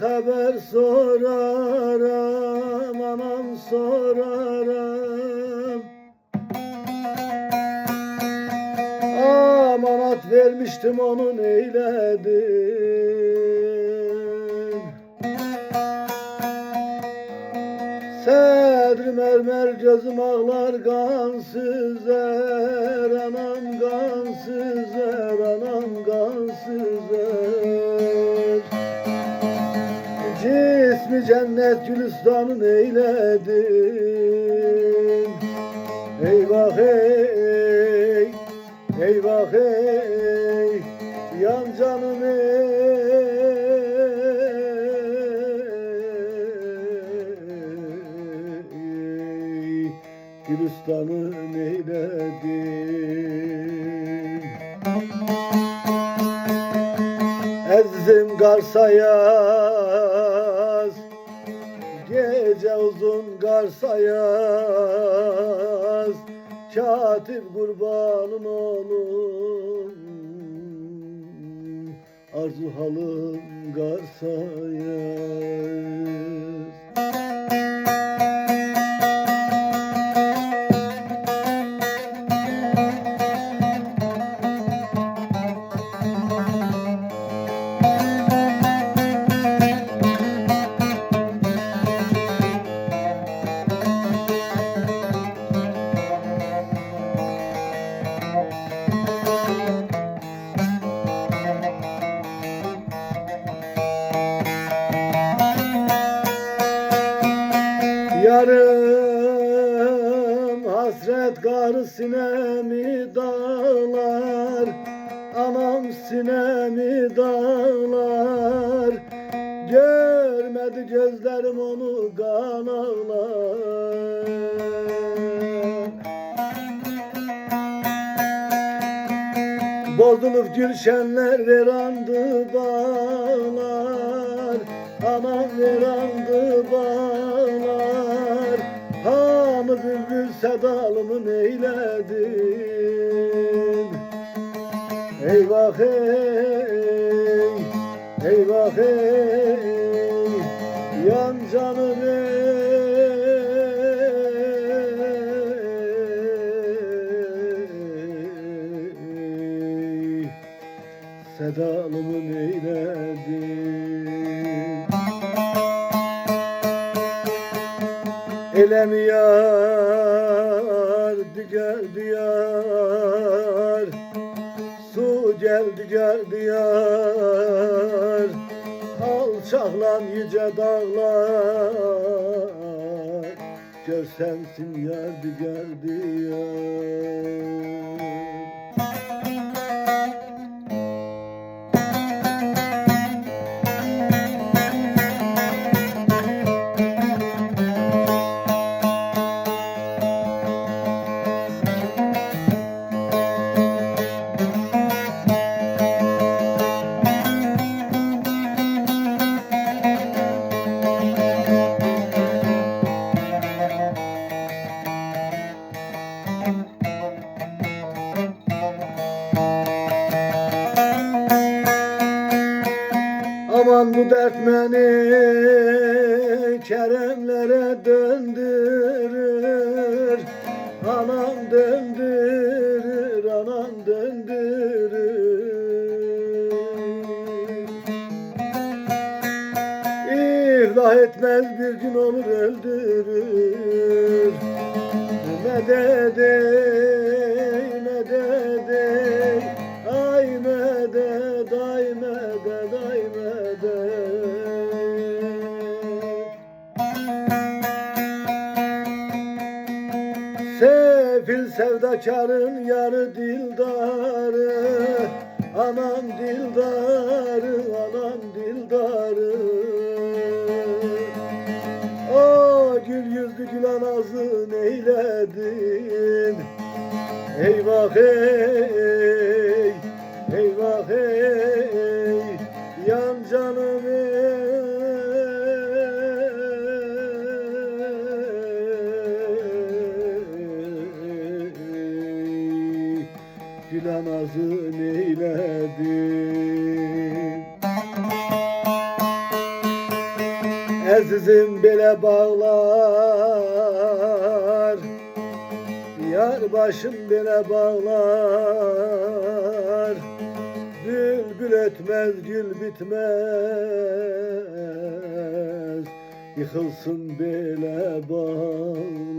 Haber sorarım anam sorarım. Amanat vermiştim onun eyledim Sedri mermer gözüm ağlar gansızlar Anam cennet gülistanın eyledim Eyvah ey, eyvah ey Yan canım ey. Gülistanın eyledim Ezdim garsayaz Gece uzun garsayaz Katip kurbanın oğlum Arzu halım garsayaz sinemi dağlar Anam sinemi dağlar. Görmedi gözlerim onu kan ağlar. Bozulup gülşenler verandı bağlar. Anam verandı bağlar bülbül sedalımı neyledin? Eyvah ey, eyvah ey Yan canım ey. Sedalımı neyledin? Elem yar geldi geldi yar Alçaklan yüce dağlar. Görsensin yardı geldi yar Aman bu dert beni keremlere döndürür. Anam döndürür, anam döndürür. İhlah etmez bir gün olur öldürür. Medet Sefil sevdakarın yarı dildarı? Anam dildarı, anam dildarı. O gül yüzlü gül anazı neyledin? Eyvah ey, Gül anazı neyledin Azizim bile bağlar. Yar başım bile bağlar. Bülbül ötmez gül bitmez. Yıkılsın bile bağlar